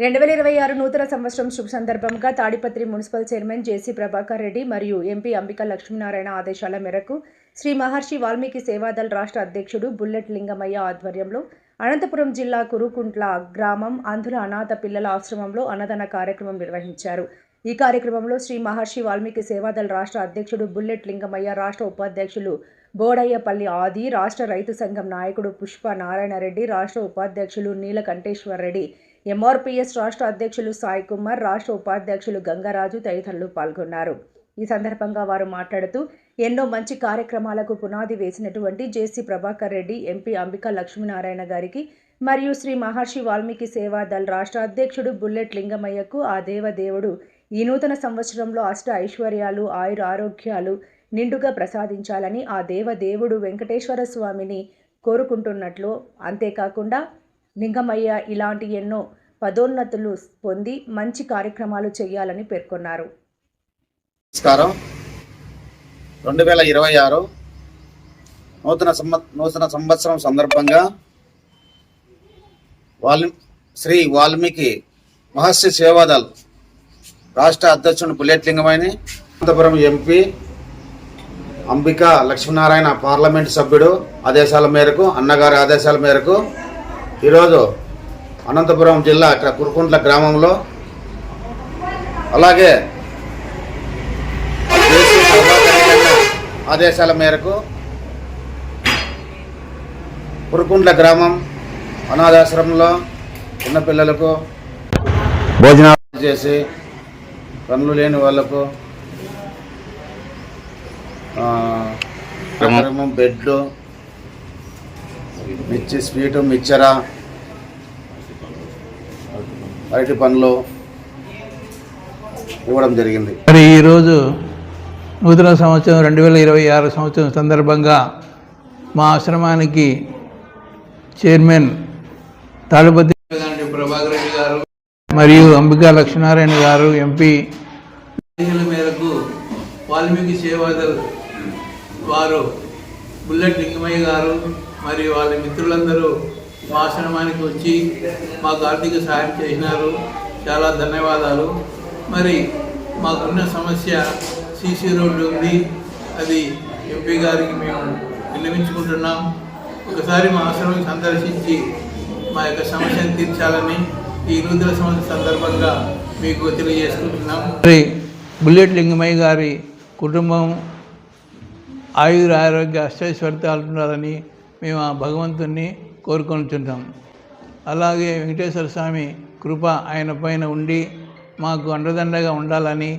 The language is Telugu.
రెండు వేల ఇరవై ఆరు నూతన సంవత్సరం శుభ సందర్భంగా Tadipatri municipal chairman JC Prabhakar Reddy మరియు ఎంపీ అంబికా లక్ష్మీనారాయణ ఆదేశాల మేరకు శ్రీ మహర్షి వాల్మీకి సేవాదల్ రాష్ట్ర అధ్యక్షుడు బుల్లెట్ లింగమయ్య ఆధ్వర్యంలో అనంతపురం జిల్లా కురుకుంట్ల గ్రామం అంధుల అనాథ పిల్లల ఆశ్రమంలో అన్నదాన కార్యక్రమం నిర్వహించారు. ఈ కార్యక్రమంలో శ్రీ మహర్షి వాల్మీకి సేవాదల్ రాష్ట్ర అధ్యక్షుడు బుల్లెట్ లింగమయ్య రాష్ట్ర ఉపాధ్యక్షులు బోడయ్యపల్లి ఆది రాష్ట్ర రైతు సంఘం నాయకుడు పుష్ప నారాయణరెడ్డి రాష్ట్ర ఉపాధ్యక్షులు నీలకంఠేశ్వర్ రెడ్డి ఎంఆర్పీఎస్ రాష్ట్ర అధ్యక్షులు సాయి కుమార్ రాష్ట్ర ఉపాధ్యక్షులు గంగరాజు తదితరులు పాల్గొన్నారు. ఈ సందర్భంగా వారు మాట్లాడుతూ ఎన్నో మంచి కార్యక్రమాలకు పునాది వేసినటువంటి జేసీ ప్రభాకర్ రెడ్డి ఎంపీ అంబికా లక్ష్మీనారాయణ గారికి మరియు శ్రీ మహర్షి వాల్మీకి సేవా దళ్ రాష్ట్ర అధ్యక్షుడు బుల్లెట్ లింగమయ్యకు ఆ దేవదేవుడు ఈ నూతన సంవత్సరంలో అష్ట ఐశ్వర్యాలు ఆయుర ఆరోగ్యాలు నిండుగా ప్రసాదించాలని ఆ దేవదేవుడు వెంకటేశ్వర స్వామిని కోరుకుంటున్నట్లు. అంతేకాకుండా లింగమయ్య ఇలాంటి ఎన్నో పదోన్నతులు పొంది మంచి కార్యక్రమాలు చేయాలని పేర్కొన్నారు. నమస్కారం. రెండు వేల ఇరవై ఆరు నూతన సంవ నూతన సంవత్సరం సందర్భంగా వాల్మీ శ్రీ వాల్మీకి మహర్షి సేవాదల్ రాష్ట్ర అధ్యక్షుడు పుల్లెట్లింగమని అనంతపురం ఎంపీ అంబిక లక్ష్మీనారాయణ పార్లమెంట్ సభ్యుడు ఆదేశాల మేరకు అన్నగారి ఆదేశాల మేరకు ఈరోజు అనంతపురం జిల్లా ఇక్కడ కురుకుంట్ల గ్రామంలో అలాగే ఆదేశాల మేరకు కురుకుంట్ల గ్రామం అనాథాశ్రమంలో చిన్నపిల్లలకు భోజనాలు చేసి పనులు లేని వాళ్ళకు బెడ్లు మిర్చి స్వీటు మిక్చరా అరటి పనులు ఇవ్వడం జరిగింది. మరి ఈరోజు నూతన సంవత్సరం రెండు వేల ఇరవై ఆరు సంవత్సరం సందర్భంగా మా ఆశ్రమానికి చైర్మన్ తాడుపతి ప్రభాకర్ రెడ్డి గారు మరియు అంబికా లక్ష్మీనారాయణ గారు ఎంపీ మేరకు వాల్మీకి సేవాదల్ వారు బుల్లెట్ లింగమయ్య గారు మరియు వాళ్ళ మిత్రులందరూ ఆశ్రమానికి వచ్చి మాకు ఆర్థిక సహాయం చేసినారు. చాలా ధన్యవాదాలు. మరి మాకున్న సమస్య సీసీ రోడ్డు ఉంది. అది ఎంపీ గారికి మేము విన్నవించుకుంటున్నాం. ఒకసారి మా ఆశ్రమం సందర్శించి మా యొక్క సమస్యను తీర్చాలని ఈ నూతన సంవత్సరం సందర్భంగా మీకు తెలియజేసుకుంటున్నాం. మరి బుల్లెట్ లింగమయ్య గారి కుటుంబం ఆయుర ఆరోగ్య అష్టైశ్వర్యాలు ఉండాలని మేము ఆ భగవంతుణ్ణి కోరుకొనుచుంటాం అలాగే వెంకటేశ్వర స్వామి కృప ఆయన పైన ఉండి మాకు అండదండగా ఉండాలని